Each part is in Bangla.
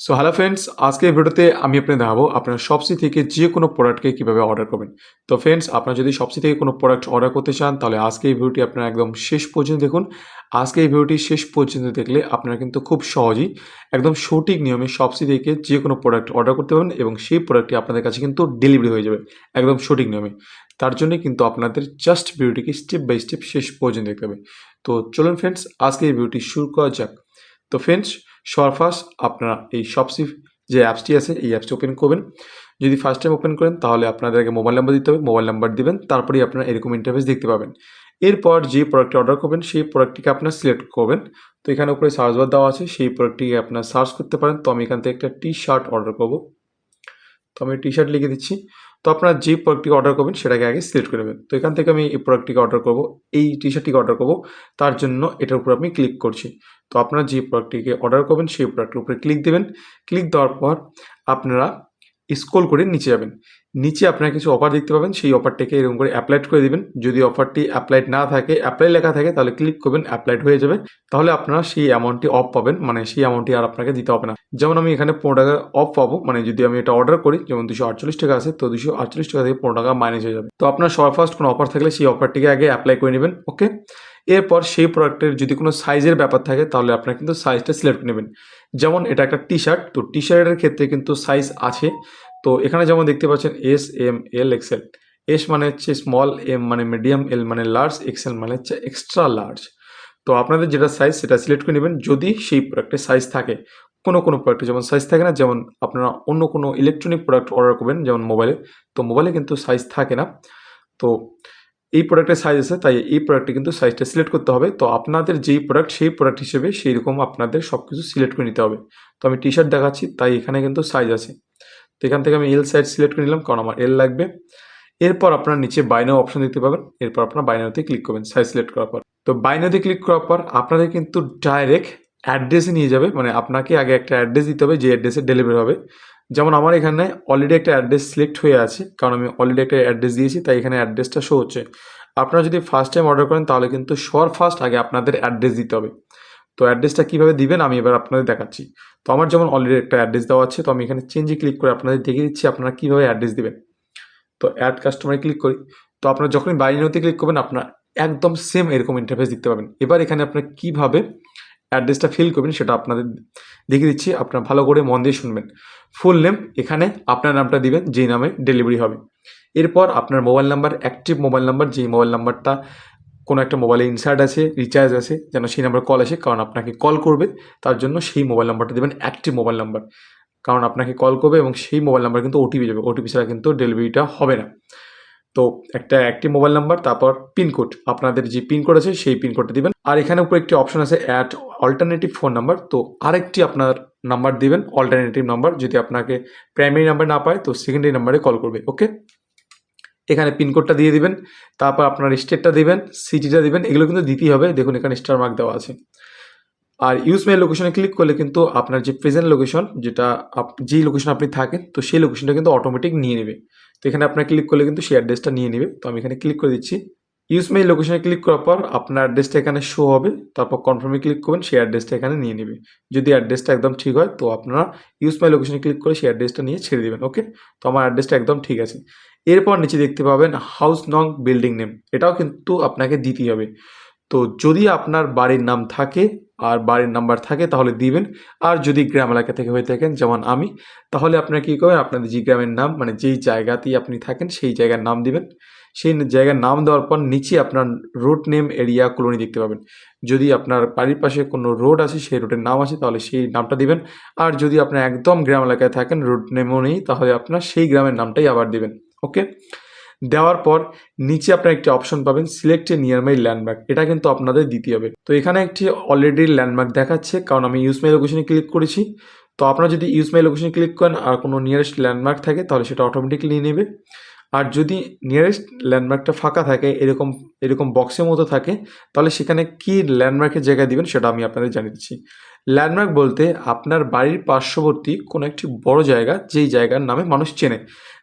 সো হ্যালো ফ্রেন্ডস আজকে ভিডিওতে আমি আপনাদের দেখাবো আপনার শপসি থেকে যে কোনো প্রোডাক্টকে কীভাবে অর্ডার করবেন। তো ফ্রেন্ডস আপনারা যদি শপসি থেকে কোনো প্রোডাক্ট অর্ডার করতে চান, তাহলে আজকে এই ভিডিওটি আপনারা একদম শেষ পর্যন্ত দেখুন। আজকে এই ভিডিওটি শেষ পর্যন্ত দেখলে আপনারা কিন্তু খুব সহজেই একদম সঠিক নিয়মে শপসি থেকে যে কোনো প্রোডাক্ট অর্ডার করতে পারবেন এবং সেই প্রোডাক্টটি আপনাদের কাছে কিন্তু ডেলিভারি হয়ে যাবে একদম সঠিক নিয়মে। তার জন্য কিন্তু আপনাদের জাস্ট ভিডিওটিকে স্টেপ বাই স্টেপ শেষ পর্যন্ত দেখতে হবে। তো চলুন ফ্রেন্ডস আজকে এই ভিডিওটি শুরু করা যাক। তো ফ্রেন্ডস সবার ফার্স্ট আপনারা এই শপসি যে অ্যাপসটি আছে, এই অ্যাপসটি ওপেন করবেন। যদি ফার্স্ট টাইম ওপেন করেন, তাহলে আপনাদেরকে মোবাইল নাম্বার দিতে হবে। মোবাইল নাম্বার দিবেন, তারপরেই আপনারা এরকম ইন্টারফেস দেখতে পাবেন। এরপর যে প্রোডাক্টটি অর্ডার করবেন, সেই প্রোডাক্টটিকে আপনার সিলেক্ট করবেন। তো এখানে উপরে সার্চ বার দেওয়া আছে, সেই প্রোডাক্টটিকে আপনার সার্চ করতে পারেন। তো আমি এখান থেকে একটা টি শার্ট অর্ডার করব। তো আমি টি শার্ট লিখে দিচ্ছি। তো আপনার যে প্রোডাক্টটি অর্ডার করবেন, সেটাকে আগে সিলেক্ট করে নেবেন। তো এখান থেকে আমি এই প্রোডাক্টটিকে অর্ডার করব, এই টি শার্টটিকে অর্ডার করব, তার জন্য এটার উপর আমি ক্লিক করছি। তো আপনারা যে প্রোডাক্টটিকে অর্ডার করবেন, সেই প্রোডাক্টের উপরে ক্লিক দেবেন। ক্লিক দেওয়ার পর আপনারা স্ক্রল করে নিচে যাবেন। নিচে আপনারা কিছু অফার দেখতে পাবেন, সেই অফারটাকে এরকম করে অ্যাপ্লাইড করে দিবেন। যদি অফারটি অ্যাপ্লাইড না থাকে অ্যাপ্লাই লেখা থাকে, তাহলে ক্লিক করবেন অ্যাপ্লাইড হয়ে যাবে। তাহলে আপনারা সেই অ্যামাউন্টটি অফ পাবেন মানে সেই অ্যামাউন্টটি আর আপনাকে দিতে হবে না। যেমন আমি এখানে পনেরো টাকা অফ পাবো মানে যদি আমি এটা অর্ডার করি, যেমন দুশো আটচল্লিশ টাকা আছে, তো দুশো আটচল্লিশ টাকা থেকে পনেরো টাকা মাইনাস হয়ে যাবে। তো আপনার সবার ফার্স্ট কোনো অফার থাকলে সেই অফারটিকে আগে অ্যাপ্লাই করে নেবেন ওকে এরপর সেই প্রোডাক্টের যদি কোনো সাইজের ব্যাপার থাকে, তাহলে আপনারা কিন্তু সাইজটা সিলেক্ট করে নেবেন। যেমন এটা একটা টি শার্ট তো টি শার্টের ক্ষেত্রে কিন্তু সাইজ আছে। তো এখানে যেমন দেখতে পাচ্ছেন S M L XL S মানে হচ্ছে স্মল এম মানে মিডিয়াম এল মানে লার্জ এক্সেল মানে হচ্ছে এক্সট্রা লার্জ তো আপনাদের যেটা সাইজ সেটা সিলেক্ট করে নেবেন। যদি সেই প্রোডাক্টের সাইজ থাকে, কোনো কোনো প্রোডাক্টে যেমন সাইজ থাকে না, যেমন আপনারা অন্য কোনো ইলেকট্রনিক প্রোডাক্ট অর্ডার করবেন, যেমন মোবাইলে তো মোবাইলে কিন্তু সাইজ থাকে না। তো এই প্রোডাক্টের সাইজ আছে, তাই এই প্রোডাক্টে কিন্তু সাইজটা সিলেক্ট করতে হবে। তো আপনাদের যেই প্রোডাক্ট সেই প্রোডাক্ট হিসেবে সেই রকম আপনাদের সব কিছু সিলেক্ট করে নিতে হবে। তো আমি টি শার্ট দেখাচ্ছি, তাই এখানে কিন্তু সাইজ আছে। তো এখান থেকে আমি এল সাইজ সিলেক্ট করে নিলাম, কারণ আমার এল লাগবে। এরপর আপনার নিচে বাইনাও অপশন দেখতে পাবেন। এরপর আপনার বাইনাতে ক্লিক করবেন সাইজ সিলেক্ট করার পর। তো বাইনাতে ক্লিক করার পর আপনাদের কিন্তু ডাইরেক্ট অ্যাড্রেসে নিয়ে যাবে। মানে আপনাকে আগে একটা অ্যাড্রেস দিতে হবে, যে অ্যাড্রেসে ডেলিভারি হবে। যেমন আমার এখানে অলরেডি একটা অ্যাড্রেস সিলেক্ট হয়ে আছে, কারণ আমি অলরেডি একটা অ্যাড্রেস দিয়েছি, তাই এখানে অ্যাড্রেসটা শো হচ্ছে। আপনারা যদি ফার্স্ট টাইম অর্ডার করেন, তাহলে কিন্তু সর ফার্স্ট আগে আপনাদের অ্যাড্রেস দিতে হবে। তো অ্যাড্রেসটা কীভাবে দিবেন, আমি এবার আপনাদের দেখাচ্ছি। তো আমার যেমন অলরেডি একটা অ্যাড্রেস দেওয়া আছে, তো আমি এখানে চেঞ্জে ক্লিক করে আপনাদের দেখিয়ে দিচ্ছি, আপনারা কীভাবে অ্যাড্রেস দিবেন। তো অ্যাড কাস্টমারে ক্লিক করি। তো আপনারা যখনই বাইনারিতে ক্লিক করবেন, আপনার একদম সেম এরকম ইন্টারফেস দেখতে পাবেন। এবার এখানে আপনার কীভাবে অ্যাড্রেসটা ফিল করবেন, সেটা আপনাদের দেখিয়ে দিচ্ছি। আপনারা ভালো করে মন দিয়ে শুনবেন। ফুল নেম এখানে আপনার নামটা দিবেন, যেই নামে ডেলিভারি হবে। এরপর আপনার mobile number active mobile number যেই মোবাইল নাম্বারটা কোনো একটা মোবাইলে ইনসার্ট আছে রিচার্জ আছে, যেন সেই নাম্বার কল আসে, কারণ আপনাকে কল করবে, তার জন্য সেই মোবাইল নাম্বারটা দেবেন অ্যাক্টিভ মোবাইল নাম্বার কারণ আপনাকে কল করবে এবং সেই মোবাইল নাম্বার কিন্তু ওটিপি যাবে ওটিপি ছাড়া কিন্তু ডেলিভারিটা হবে না। তো একটা একটি মোবাইল নাম্বার তারপর পিনকোড আপনাদের যে পিনকোড আছে, সেই পিনকোডটা দিবেন। আর এখানে উপরে একটি অপশন আছে অ্যাড অল্টারনেটিভ ফোন নাম্বার তো আরেকটি আপনার নাম্বার দিবেন অল্টারনেটিভ নাম্বার যদি আপনাকে প্রাইমারি নাম্বার না পায়, তো সেকেন্ডারি নাম্বারে কল করবে ওকে এখানে পিনকোডটা দিয়ে দিবেন, তারপর আপনার স্টেটটা দিবেন সিটিটা দিবেন, এগুলো কিন্তু দিতেই হবে। দেখুন, এখানে স্টার মার্ক দেওয়া আছে। আর ইউজ মাই লোকেশনে ক্লিক করলে কিন্তু আপনার যে প্রেজেন্ট লোকেশন যেটা যেই লোকেশন আপনি থাকেন, তো সেই লোকেশনটা কিন্তু অটোমেটিক নিয়ে নেবে। তো এখানে আপনার ক্লিক করলে কিন্তু সেই অ্যাড্রেসটা নিয়ে নেবে। তো আমি এখানে ক্লিক করে দিচ্ছি। ইউজ মাই লোকেশনে ক্লিক করার পর আপনার অ্যাড্রেসটা এখানে শো হবে। তারপর কনফার্মে ক্লিক করবেন, সেই অ্যাড্রেসটা এখানে নিয়ে নেবে। যদি অ্যাড্রেসটা একদম ঠিক হয়, তো আপনারা ইউজ মাই লোকেশনে ক্লিক করে সেই অ্যাড্রেসটা নিয়ে ছেড়ে দেবেন ওকে তো আমার অ্যাড্রেসটা একদম ঠিক আছে। এরপর নিচে দেখতে পাবেন হাউস নং বিল্ডিং নেম এটাও কিন্তু আপনাকে দিতেই হবে। তো যদি আপনার বাড়ির নাম থাকে আর বাড়ির নাম্বার থাকে তাহলে দিবেন। আর যদি গ্রাম এলাকা থেকে হয়ে থাকেন, যেমন আমি, তাহলে আপনারা কী করবেন? আপনাদের যে গ্রামের নাম মানে যেই জায়গাতেই আপনি থাকেন, সেই জায়গার নাম দিবেন। সেই জায়গার নাম দেওয়ার পর নিচে আপনার রোড নেম এরিয়া কলোনি দেখতে পাবেন। যদি আপনার বাড়ির পাশে কোনো রোড আছে, সেই রোডের নাম আছে, তাহলে সেই নামটা দিবেন। আর যদি আপনার একদম গ্রাম এলাকায় থাকেন রোড নেমও নেই, তাহলে আপনার সেই গ্রামের নামটাই আবার দিবেন। ওকে দেওয়ার পর নিচে আপনার একটি অপশন পাবেন সিলেক্টে নিয়ার মাই ল্যান্ডমার্ক এটা কিন্তু আপনাদের দিতে হবে তো এখানে একটি অলরেডি ল্যান্ডমার্ক দেখাচ্ছে, কারণ আমি ইউজ মাই লোকেশনে ক্লিক করেছি। তো আপনারা যদি ইউজ মাই লোকেশনে ক্লিক করেন আর কোনো নিয়ারেস্ট ল্যান্ডমার্ক থাকে, তাহলে সেটা অটোমেটিকলি নেবে। আর যদি নিয়ারেস্ট ল্যান্ডমার্কটা ফাঁকা থাকে, এরকম এরকম বক্সের মতো থাকে, তাহলে সেখানে কি ল্যান্ডমার্কের জায়গায় দিবেন সেটা আমি আপনাদের জানিয়ে দিচ্ছি। ল্যান্ডমার্ক বলতে আপনার বাড়ির পার্শ্ববর্তী কোনো একটি বড় জায়গা, যেই জায়গার নামে মানুষ চেনে।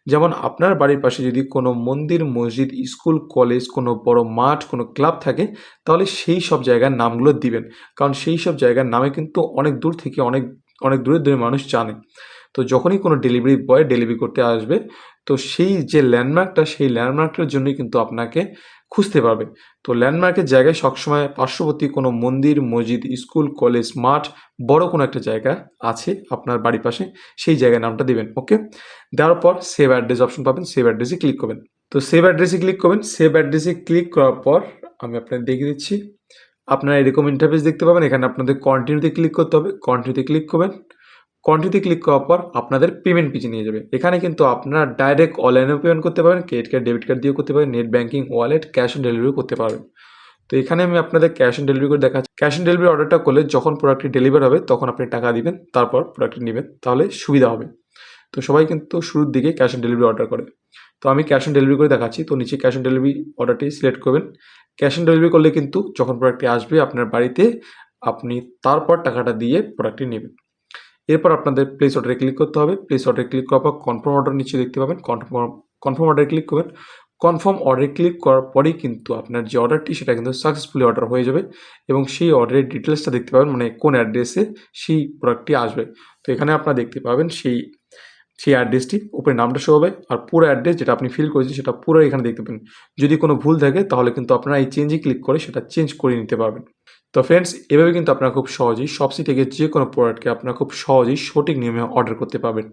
যেমন আপনার বাড়ির পাশে যদি কোনো মন্দির, মসজিদ, স্কুল, কলেজ, কোনো বড় মাঠ, কোনো ক্লাব থাকে, তাহলে সেই সব জায়গার নামগুলো দিবেন। কারণ সেই সব জায়গার নামে কিন্তু অনেক দূর থেকে অনেক অনেক দূরের দূরে মানুষ জানে। তো যখনই কোনো ডেলিভারি বয় ডেলিভারি করতে আসবে, তো সেই যে ল্যান্ডমার্কটা সেই ল্যান্ডমার্কটার জন্যই কিন্তু আপনাকে খুঁজতে পারবে। তো ল্যান্ডমার্কের জায়গায় সবসময় পার্শ্ববর্তী কোনো মন্দির, মসজিদ, স্কুল কলেজ মাঠ, বড় কোনো একটা জায়গা আছে আপনার বাড়ির পাশে, সেই জায়গায় নামটা দেবেন ওকে দেওয়ার পর সেভ অ্যাড্রেস অপশন পাবেন সেভ অ্যাড্রেসে ক্লিক করবেন। তো সেভ অ্যাড্রেসে ক্লিক করবেন সেভ অ্যাড্রেসে ক্লিক করার পর আমি আপনাকে দেখিয়ে দিচ্ছি, আপনারা এরকম ইন্টারফেস দেখতে পাবেন, এখানে আপনাদের কন্টিনিউতে ক্লিক করতে হবে কন্টিনিউতে ক্লিক করবেন কন্টিনিউতে ক্লিক করার পর আপনাদের পেমেন্ট পিছিয়ে নিয়ে যাবে। এখানে কিন্তু আপনারা ডাইরেক্ট অনলাইনেও পেমেন্ট করতে পারেন ক্রেডিট কার্ড ডেবিট কার্ড দিয়েও করতে পারেন net banking wallet cash on ডেলিভারিও করতে পারবেন তো এখানে আমি আপনাদের ক্যাশ অন ডেলিভারি করে দেখাচ্ছি। ক্যাশ অন ডেলিভারি অর্ডারটা করলে যখন প্রোডাক্টটি ডেলিভার হবে, তখন আপনি টাকা দিবেন, তারপর প্রোডাক্টটি নেবেন, তাহলে সুবিধা হবে। তো সবাই কিন্তু শুরুর দিকে ক্যাশ অন ডেলিভারি অর্ডার করে। তো আমি ক্যাশ অন ডেলিভারি করে দেখাচ্ছি। তো নিচে ক্যাশ অন ডেলিভারি অর্ডারটি সিলেক্ট করবেন। ক্যাশ অন ডেলিভারি করলে কিন্তু যখন প্রোডাক্টটি আসবে আপনার বাড়িতে, আপনি তারপর টাকাটা দিয়ে প্রোডাক্টটি নেবেন। এরপর আপনাদের প্লেস অর্ডারে ক্লিক করতে হবে। প্লেস অর্ডারে ক্লিক করার পর কনফার্ম অর্ডার নিচে দেখতে পাবেন। কনফার্ম কনফার্ম অর্ডারে ক্লিক করবেন। কনফার্ম অর্ডারে ক্লিক করার পরেই কিন্তু আপনার যে অর্ডারটি সেটা কিন্তু সাকসেসফুলি অর্ডার হয়ে যাবে এবং সেই অর্ডারের ডিটেলসটা দেখতে পাবেন মানে কোন অ্যাড্রেসে সেই প্রোডাক্টটি আসবে। তো এখানে আপনারা দেখতে পাবেন সেই সেই অ্যাড্রেসটি উপরে নামটা শো হবে আর পুরো অ্যাড্রেস যেটা আপনি ফিল করেছেন, সেটা পুরো এখানে দেখতে পাবেন। যদি কোনো ভুল থাকে, তাহলে কিন্তু আপনারা এই চেঞ্জে ক্লিক করে সেটা চেঞ্জ করে নিতে পারবেন। তো ফ্রেন্ডস এভাবে কিন্তু আপনারা খুব সহজেই শপসি থেকে যে কোনো প্রোডাক্টকে আপনারা খুব সহজেই সঠিক নিয়মে অর্ডার করতে পারবেন।